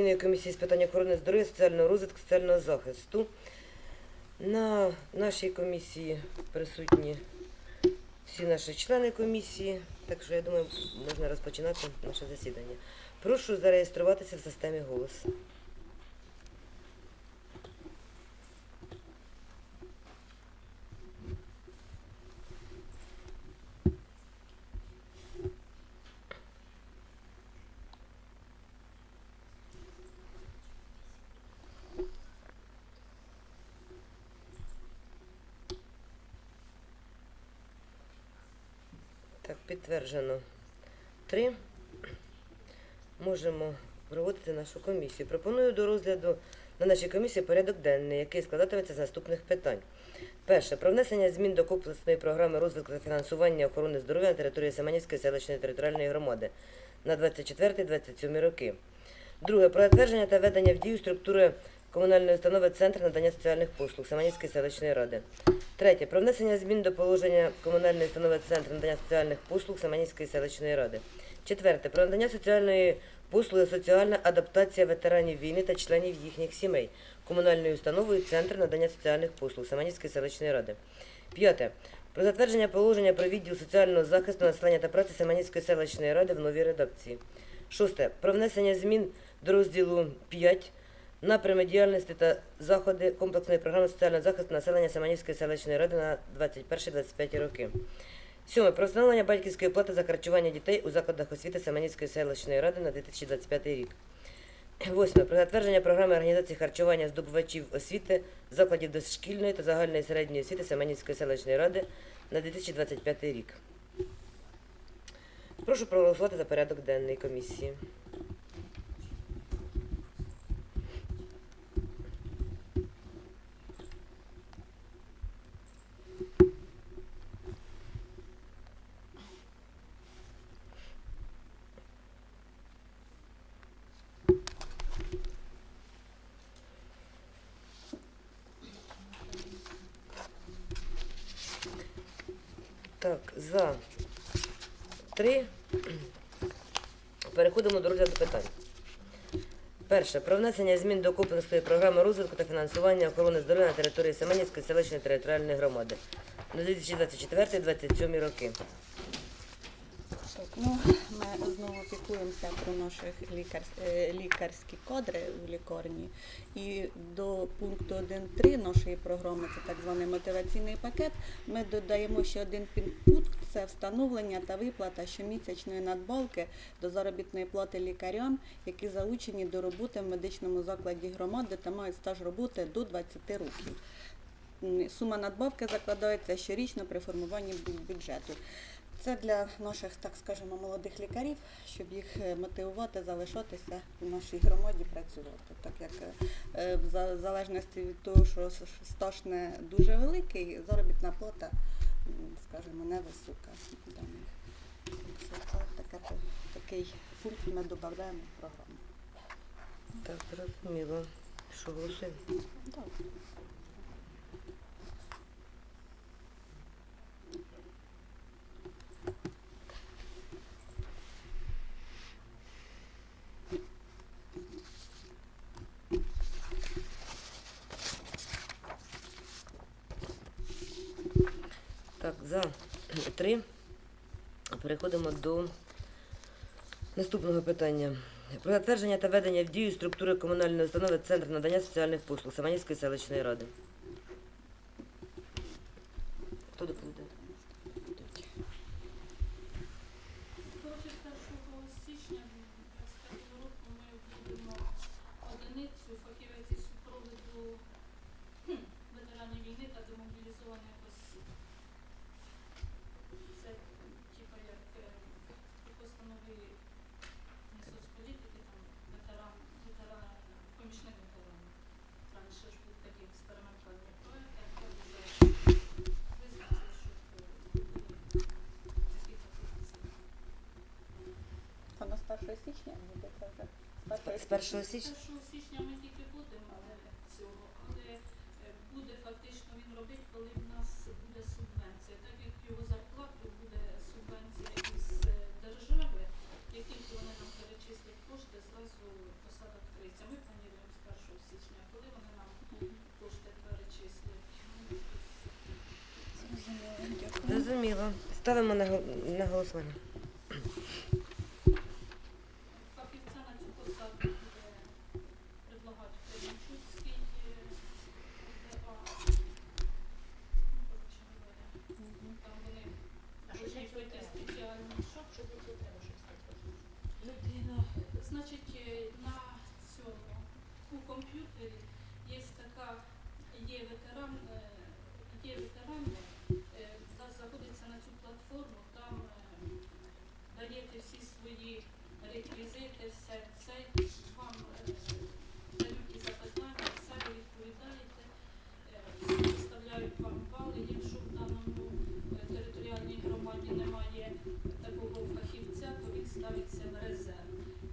Комісії з питань охорони здоров'я, соціального розвитку, соціального захисту. На нашій комісії присутні всі наші члени комісії, так що я думаю, можна розпочинати наше засідання. Прошу зареєструватися в системі голос. Так, підтверджено. Три. Можемо проводити нашу комісію. Пропоную до розгляду на нашій комісії порядок денний, який складатиметься з наступних питань. Перше. Про внесення змін до комплексної програми розвитку та фінансування охорони здоров'я на території Семенівської селищної територіальної громади на 24-27 роки. Друге. Про затвердження та введення в дію структури комунальної установи Центр надання соціальних послуг Семенівської селищної ради. Третє. Про внесення змін до положення комунальної установи Центр надання соціальних послуг Семенівської селищної ради. Четверте. Про надання соціальної послуги соціальна адаптація ветеранів війни та членів їхніх сімей комунальною установою Центр надання соціальних послуг Семенівської селищної ради. П'яте. Про затвердження положення про відділ соціального захисту населення та праці Семенівської селищної ради в новій редакції. Шосте. Про внесення змін до розділу 5 напрями діяльності та заходи комплексної програми соціального захисту населення Семенівської селищної ради на 21-25 роки. Сьоме. Про встановлення батьківської плати за харчування дітей у закладах освіти Семенівської селищної ради на 2025 рік. Восьме. Про затвердження програми організації харчування здобувачів освіти закладів дошкільної та загальної середньої освіти Семенівської селищної ради на 2025 рік. Прошу проголосувати за порядок денний комісії. 3. Переходимо до розгляду питань. Перше. Про внесення змін до Копинської програми розвитку та фінансування охорони здоров'я на території Семенівської селищної територіальної громади на 2024-2027 роки. Так, ну, Ми знову піклуємося про наші лікар... Е, лікарські кадри в лікарні. І до пункту 1.3 нашої програми, це так званий мотиваційний пакет, ми додаємо ще один пункт це встановлення та виплата щомісячної надбавки до заробітної плати лікарям, які залучені до роботи в медичному закладі громади та мають стаж роботи до 20 років. Сума надбавки закладається щорічно при формуванні бюджету. Це для наших, так скажемо, молодих лікарів, щоб їх е, мотивувати залишатися в нашій громаді працювати. Так як е, в залежності від того, що стаж не дуже великий, заробітна плата, скажімо, невисока для них. Це таке, такий пункт ми додаємо в програму. Так, зрозуміло. Що голосуємо? Так, 3. Переходимо до наступного питання. Про затвердження та ведення в дію структури комунальної установи Центр надання соціальних послуг Саманівської селищної ради. січня ну, буде правда? З 1 січня? З 1 січня ми тільки будемо цього, але е, буде фактично він робити, коли в нас буде субвенція. Так як його зарплату буде субвенція із е, держави, як тільки вони нам перечислять кошти, зразу посада відкриється. Ми плануємо з 1 січня, коли вони нам кошти перечислять. зрозуміло, Ставимо на голосування. Громаді немає такого фахівця, то він ставиться в резерв.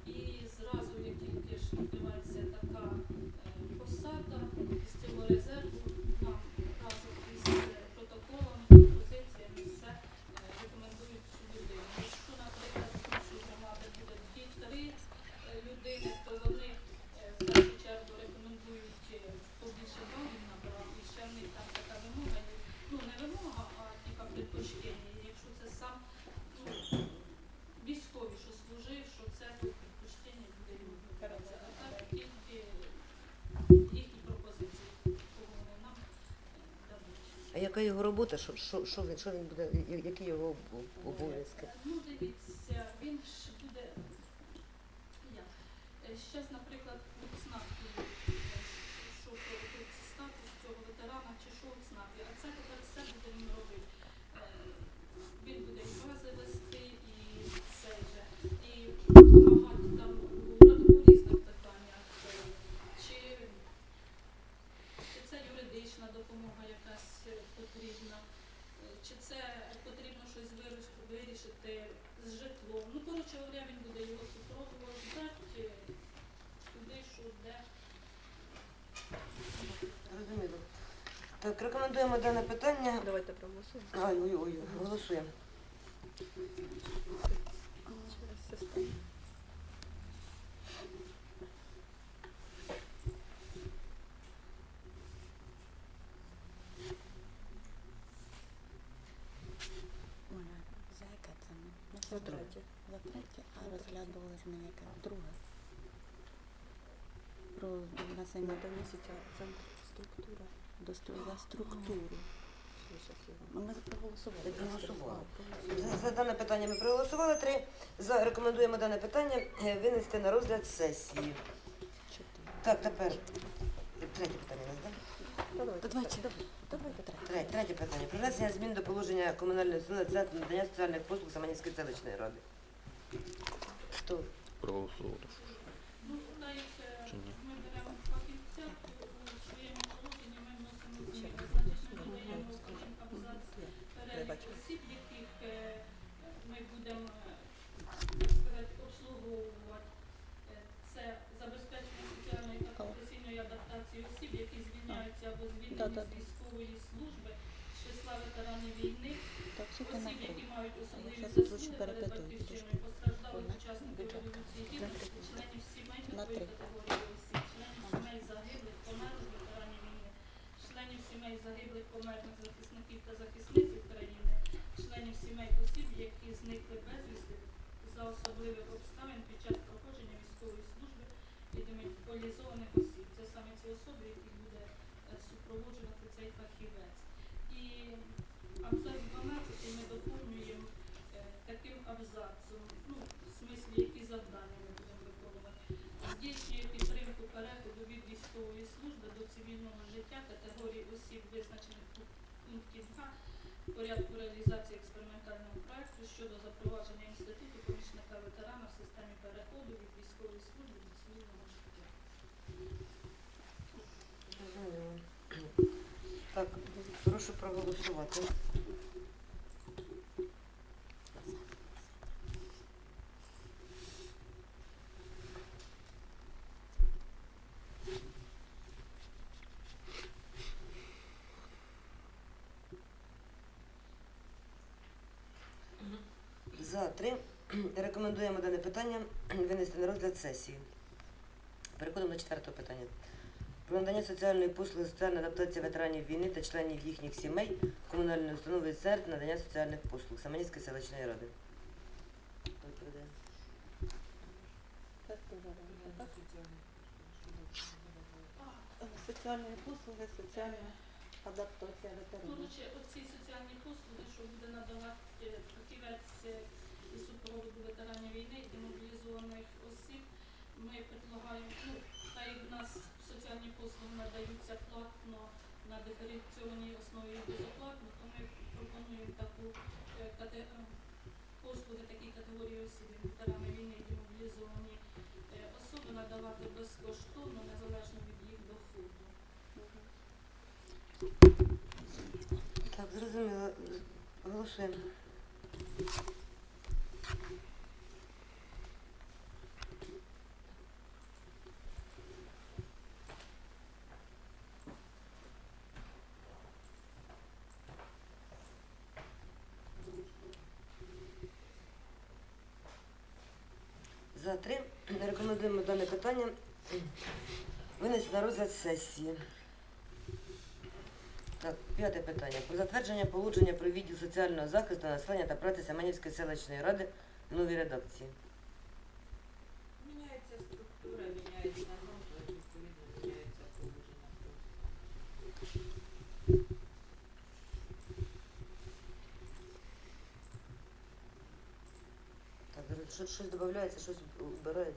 І зразу, як тільки ж відкривається така е, посада, з цього резерву нам разом із е, протоколами, пропозиціями все е, рекомендують цю людину. Якщо, наприклад, в іншій громаді буде дві-три е, людини, то вони е, в першу чергу рекомендують е, побільше балів набрати. І ще в них там така вимога, є. ну не вимога, а типа предпочтення. Якщо це сам ну, військовий, що служив, що це то предпочтення буде йому вибиратися. А так тільки їхні пропозиції, кого вони нам е, дадуть. А яка його робота? Що, що, що, він, що він буде, які його обов'язки? Ну, дивіться, він ж буде. Як? Зараз, наприклад, у ЦНАПі, е, що тут статус цього ветерана чи що у ЦНАПі, а це тепер все буде він робити. Е, Він буде і бази вести, і це же, і допомагати там у, у різних питаннях. Е, Чи, чи це юридична допомога якась е, потрібна? Е, Чи це потрібно щось виріш- вирішити з житлом? Ну, коротше говоря, він буде його супроводжувати е, туди, що де. Зрозуміло. Так, дане питання. Давайте проголосуємо. Ай, ой, ой, голосуємо. Ой, за яке це За це третє. За третє, а розглядували ж ми яке? Друге. Про внесення Надо місяця центр структура. До стру- за структуру. Ну, Ми проголосували. Проголосували. За, за дане питання ми проголосували. Три. За рекомендуємо дане питання е, винести на розгляд сесії. Чотири. Так, тепер третє питання у нас, так? Давайте, третє питання. Про внесення змін до положення комунальної установи Центру надання соціальних послуг Саманівської селищної ради. Хто? Проголосували. Будемо, сказати, обслуговувати. Е, Це забезпечення соціальної та професійної адаптації осіб, які звільняються або звільнені з військової служби з числа ветеранів війни, осіб, які мають особливі заслуги перед батьківщиною, постраждалих учасників революції гідності, членів сімей такої категорії осіб, членів сімей загиблих, померлих ветеранів війни, членів сімей загиблих, померлих захисників та захисниць України, членів сімей осіб, які зникли безвісти за особливих обставин під час проходження військової служби і демобілізованих осіб. Це саме ці особи, які буде е, супроводжувати цей фахівець. І абзац 12 ми доповнюємо е, таким абзацом, ну, в смислі, які завдання ми будемо виконувати. Здійснює підтримку переходу від військової служби до цивільного життя категорії осіб, визначених у пункті 2 порядку реалізації експериментального проекту щодо запровадження інституту помічника ветерана в системі переходу від військової служби до цивільного життя. Так, прошу проголосувати. За три. Рекомендуємо дане питання винести на розгляд сесії. Переходимо до четвертого питання. про надання соціальної послуги соціальна адаптація ветеранів війни та членів їхніх сімей комунальної установи ЦЕРТ надання соціальних послуг Саманівської селищної ради. Соціальні послуги, соціальна адаптація ветеранів. Коротше, оці соціальні послуги, що буде надавати фахівець супроводу ветеранів війни і демобілізованих осіб, ми предлагаємо, ну, та як в нас соціальні послуги надаються платно на диференційованій основі безоплатно, то ми пропонуємо таку е, е, послуги такій категорії осіб, ветерани війни і демобілізовані е, особи надавати безкоштовно, незалежно від їх доходу. Так, зрозуміло. Голосуємо. За три рекомендуємо дане питання винести на розгляд сесії. Так, п'яте питання. Про затвердження положення про відділ соціального захисту населення та праці Семенівської селищної ради в новій редакції. Міняється структура, міняється назва, відповідно міняється положення. Так, щось додається, щось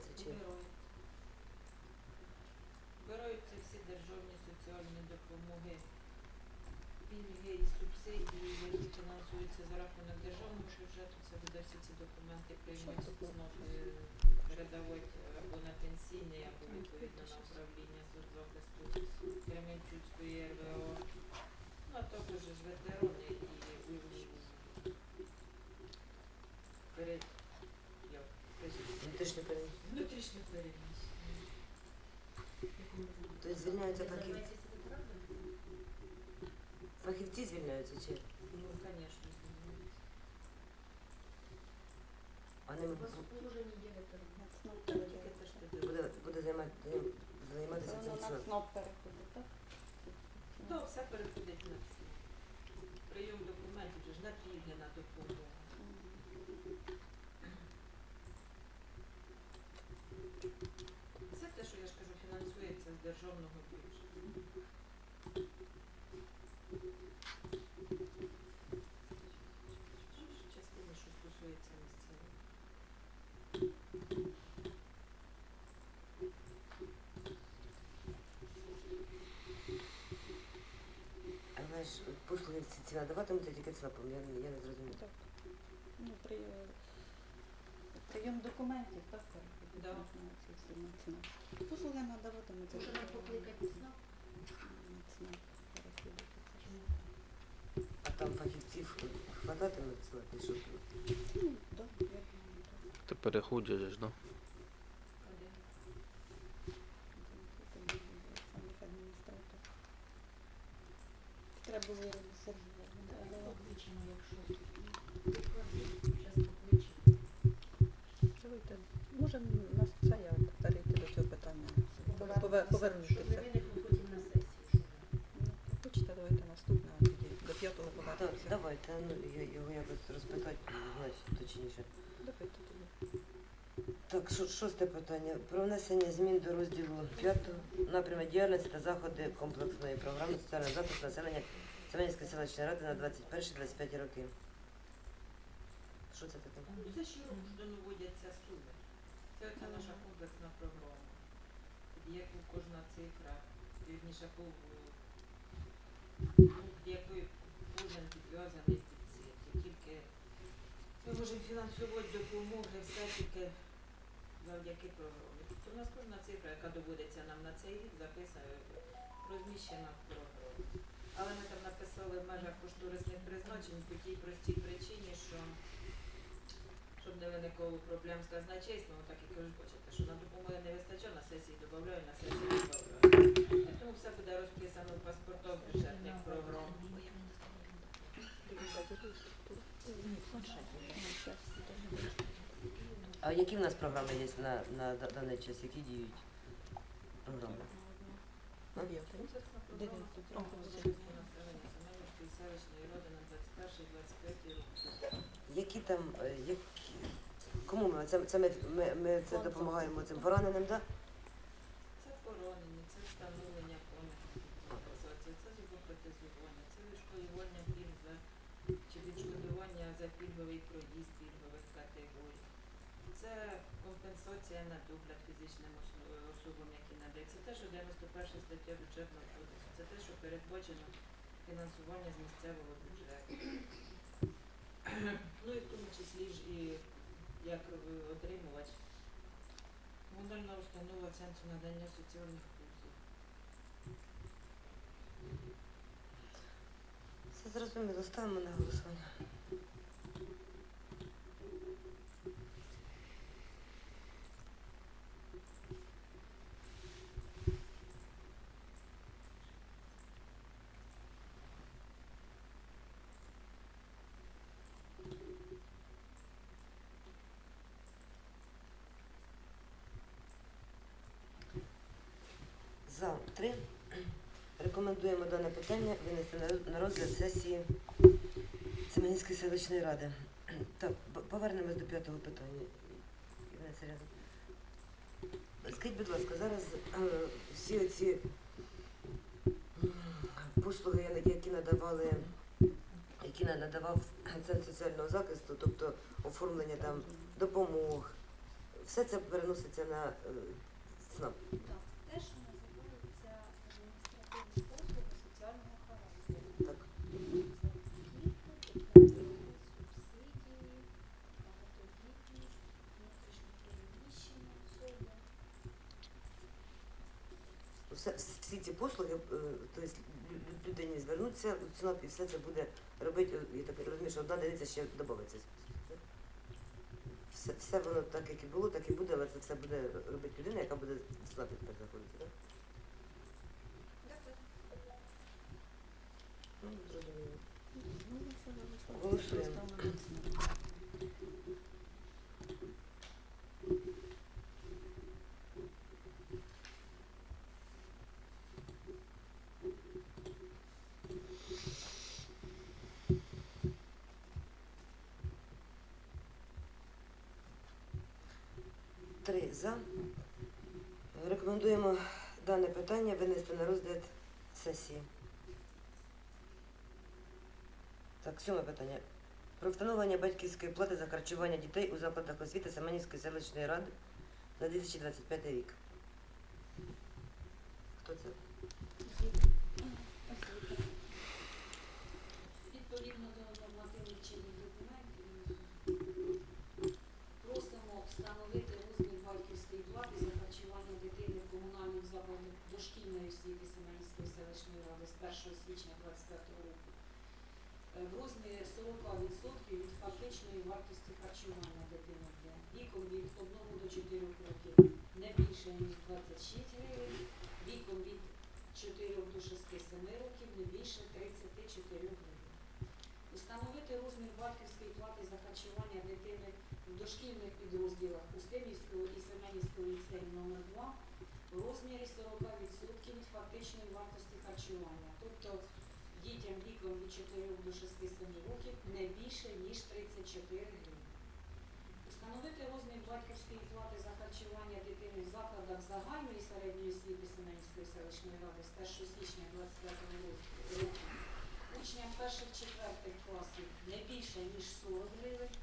вбирається чи. Беруться всі державні соціальні допомоги, пільги і субсидії, які фінансуються за рахунок державного бюджету. Це буде всі ці документи приймуть знов е, передавати або на пенсійне, або відповідно на управління соцзахисту Кременчуцької РВО. Ну, а також ж ветерони і перед Внутрішньо переміщення. Внутрішньо переміщення. Тобто звільняються фахівці. Фахівці звільняються чи? Ну, звісно, А ними У вас у положенні є буде, буде займати, займатися Воно цим на ЦНАП. ЦНАП переходить, так? То все переходить на всі. Прийом документів, же ж на пільги, на допомогу. Все те, що я ж кажу, фінансується з державного бюджету. Частина, що стосується місцевих. Але ж послуги ці, ці надаватимуться тільки ЦНАПом, я, не- я не зрозуміла. Так. Ну, при, прийом документів, так. Да. Послуги надаватимуться. Може нам покликати СНАП? А там фахівців хвататиме в ЦНАПі, щоб Ну, так, я думаю, так. Ти переходять ж, да? Куди? Саме адміністратор. Треба було Ірину Сергіївну. Так, покличемо, якщо. Зараз покличемо. Давайте, може нас це я перейти до цього питання. Пове- Щоб Повернутися. не виникло потім на сесії. щоб Ну, Хочете, давайте наступне, а тоді до п'ятого Так, повернемося. давайте, ну, я- його якось розпитати, значить, точніше. Давайте тоді. Так, шо- шосте питання. Про внесення змін до розділу 5 напряму діяльності та заходи комплексної програми соціального захисту населення Семенівської селищної ради на 21-25 роки. Що це таке? Ну, Це щороку вводяться суми. Це оця наша комплексна програма. Під яку кожна цифра, вірніше, по якої кожен підв'язаний під цифри. Тільки ми можемо фінансувати допомоги все тільки завдяки програмі. У нас кожна цифра, яка доводиться нам на цей рік, записана, розміщена в програмі. Але ми там написали в межах кошторисних призначень по тій простій причині, що щоб не виникло проблем з казначейством, так як ви ж бачите, що на допомоги не вистачає, на сесії додаю, на сесії додаю. Тому все буде розписано в паспортах бюджетних програм. А які в нас програми є на, на да- даний час? Які діють програми? А? Комплексна програма Дев'яту. соціального О, розвитку. населення Семенівської селищної ради на 21-25 роки. Які там, е, які... Кому ми? Це, це ми, ми, ми це допомагаємо цим пораненим, так? Це поранення, це встановлення компенсації, це зубопротезування, це відшкодування пільг чи відшкодування за пільговий проїзд. Це компенсація на догляд фізичним особам, які надається. Це теж 91 стаття бюджетного кодексу. Це те, що передбачено фінансування з місцевого бюджету. ну і в тому числі ж і як е, отримувач комунальна установа Центру надання соціальних послуг. Все зрозуміло, ставимо на голосування. За три. Рекомендуємо дане питання винести на розгляд сесії Семенівської селищної ради. Так, повернемось до п'ятого питання. Скажіть, будь ласка, зараз е, всі оці послуги, які надавали, які надавав Центр соціального захисту, тобто оформлення там допомог, все це переноситься на е, СНАП. Так, те, що називається адміністративні послуги соціального характеру. Так. Це ліки, допомоги, субсидії, багатодітність, внутрішньопереміщені особи. Все, всі ці послуги, е, тобто лю- лю- людині звернуться у і все це буде робити, е, я так розумію, що одна одиниця ще додається. Все, все воно так, як і було, так і буде, але це все буде робити людина, яка буде ЦНАПі тепер знаходитися, так? Ну, зрозуміло. Голосуємо. Три за. Рекомендуємо дане питання винести на розгляд сесії. Так, сьоме питання. Про встановлення батьківської плати за харчування дітей у закладах освіти Семенівської селищної ради на 2025 рік. Хто це? Відповідно до нормативних чинних документів просимо встановити розмір батьківської плати за харчування дитини в комунальних закладах дошкільної освіти Семенівської селищної ради з 1 січня 2025 року е, в розмірі 40% від фактичної вартості харчування дитини для віком від 1 до 4 років не більше ніж 26 гривень, віком від 4 до 6-7 років не більше 34 гривень. Установити розмір батьківської плати за харчування дитини в дошкільних підрозділах Устимівського і Семенівського ліцею номер 2 у розмірі 40% від фактичної вартості харчування, тобто дітям віком від 4 до 6-7 років не більше ніж 34 гривні. Установити розмір батьківської плати за харчування дитини в закладах загальної середньої освіти Семенівської селищної ради з 1 січня 2025 року. Учням перших-четвертих класів не більше, ніж 40 гривень,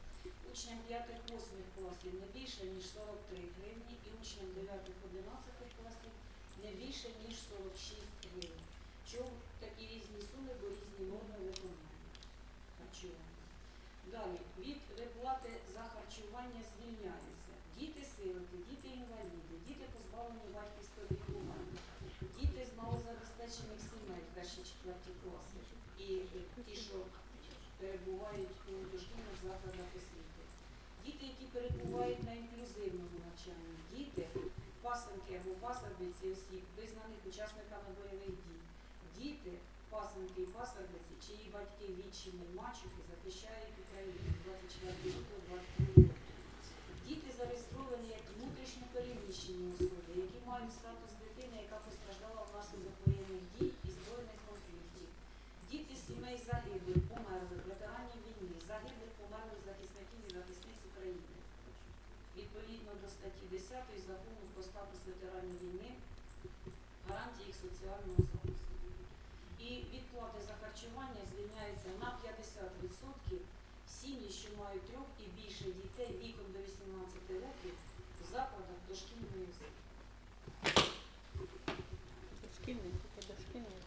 учням п'ятих-восьмих класів не більше, ніж 43 гривні. І учням 9-11 класів не більше, ніж 46 статті 10 закону про статус ветеранів війни, гарантії їх соціального захисту. І відплати за харчування звільняються на 50% сім'ї, що мають трьох і більше дітей віком до 18 років в закладах дошкільної освіти. Дошкільний, тільки дошкільний.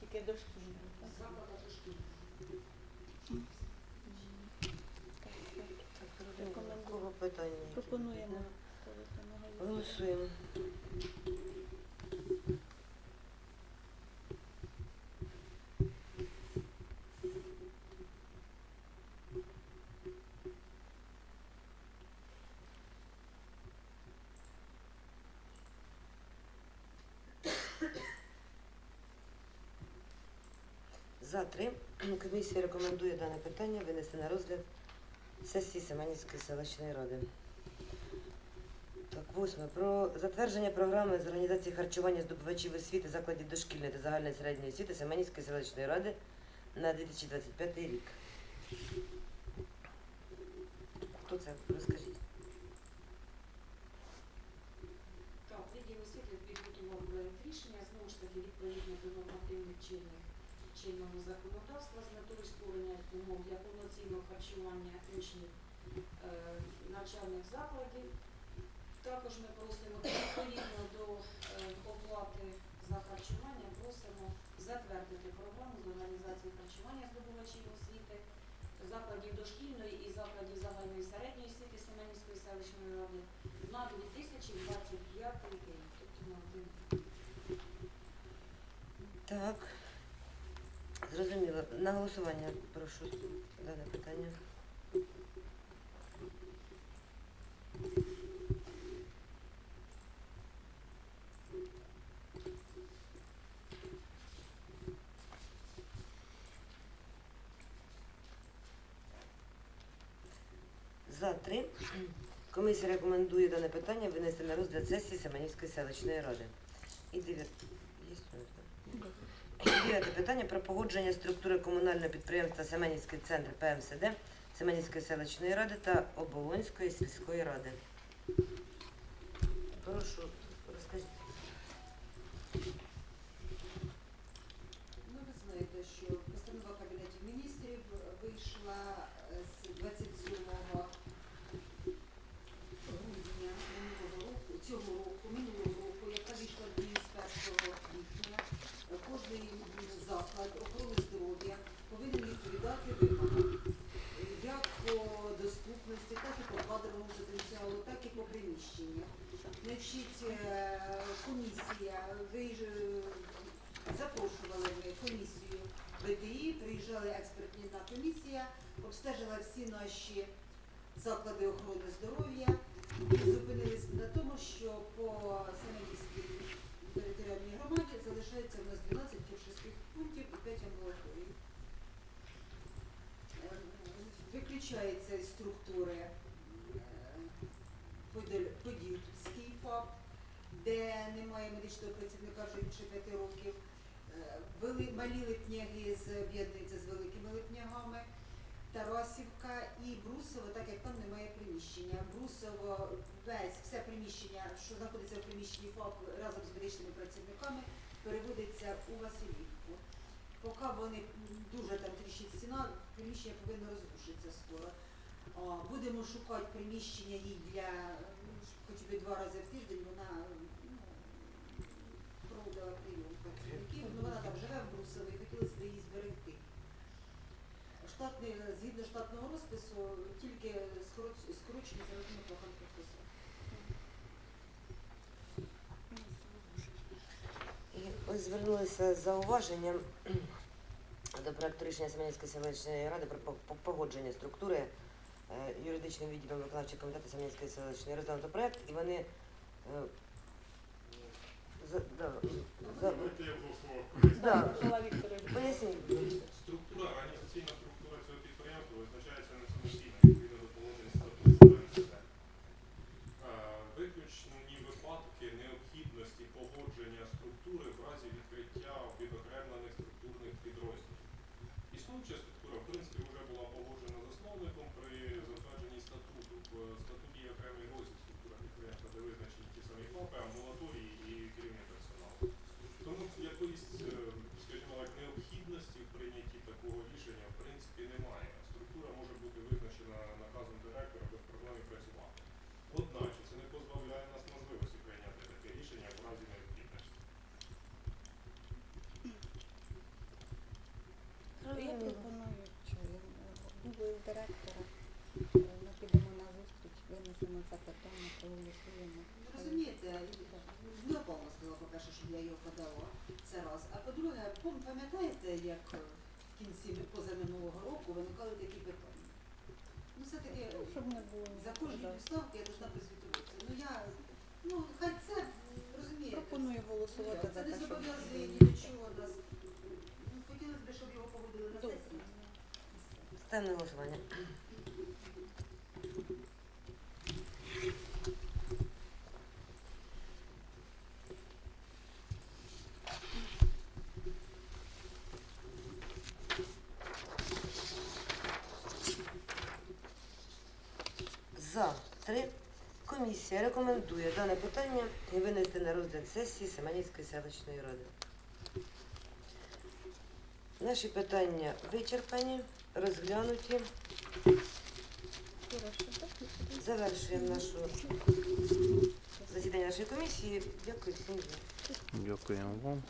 Тільки дошкільний. Закладах дошкільної. Так, кого питання? Пропонуємо ставити на голосування. Голосуємо. За три. Комісія рекомендує дане питання винести на розгляд сесії Семенівської селищної ради. Так, восьме. Про затвердження програми з організації харчування здобувачів освіти закладів дошкільної та загальної середньої освіти Семенівської селищної ради на 2025 рік. Хто це? Розкажіть. Так, відділ освіти підготував проект рішення, знову ж таки, відповідно до нормативних чинних чинного законодавства з метою створення умов для повноцінного харчування учнів е, навчальних закладів. Також ми просимо відповідно до е, оплати за харчування, просимо затвердити програму з організації харчування здобувачів освіти закладів дошкільної і закладів загальної середньої освіти Семенівської селищної ради на 2025 рік, тобто на один. Так. Зрозуміло. На голосування прошу дане питання. За три. Комісія рекомендує дане питання винести на розгляд сесії Семенівської селищної ради. І? Дев'яте питання про погодження структури комунального підприємства Семенівський центр ПМСД Семенівської селищної ради та Оболонської сільської ради. Прошу, розкажіть. Ну, ви знаєте, що постанова Кабінетів міністрів вийшла е, з 27 грудня минулого року, цього року, минулого року, яка вийшла в дію з 1 квітня. Е, Кожний заклад охорони здоров'я повинен відповідати вимогам е, як по доступності, так і по кадровому потенціалу, так і по приміщенню. Значить, е, комісія ж запрошували ми комісію ВТІ, приїжджали експертна комісія, обстежила всі наші заклади охорони здоров'я і зупинились на тому, що по Семенівській територіальній громаді залишається у нас 12 фельдшерських пунктів і 5 амбулаторій. Е, Виключається із структури е, Поділь- Подільський ФАП, де немає медичного працівника вже більше п'яти років. Е, Вели, малі липняги з- з великими липнягами. Тарасівка і Брусово, так як там немає приміщення. Брусово, весь все приміщення, що знаходиться в приміщенні ФАП разом з медичними працівниками, переводиться у Василівку. Поки вони дуже там тріщить стіна, приміщення повинно розрушитися скоро. Будемо шукати приміщення їй для хоч би два рази в тиждень. Вона ну, проводила прийом працівників. Ну, вона там живе в Брусові, хотілося б її зберегти. Штатний, згідно штатного розпису, тільки скороч- скорочення за рахунок вакантних посад. І ось звернулися з зауваженням до проекту рішення Семенівської селищної ради про по- по- погодження структури е, юридичним відділом виконавчого комітету Семенівської селищної розглянуто проект, і вони е, за, да, за, поясніть. Структура, організаційна Існуюча структура, в принципі, вже була погоджена засновником при затвердженні статуту. В статуті окремий розділ структура підприємства, де визначені ті самі ФАПи, амбулаторії. Ну, хотілося б, щоб його погодили на сесії. Ставимо на голосування. рекомендує дане питання винести на розгляд сесії Семенівської селищної ради. Наші питання вичерпані, розглянуті. Завершуємо нашу засідання нашої комісії. Дякую всім. Дякуємо вам.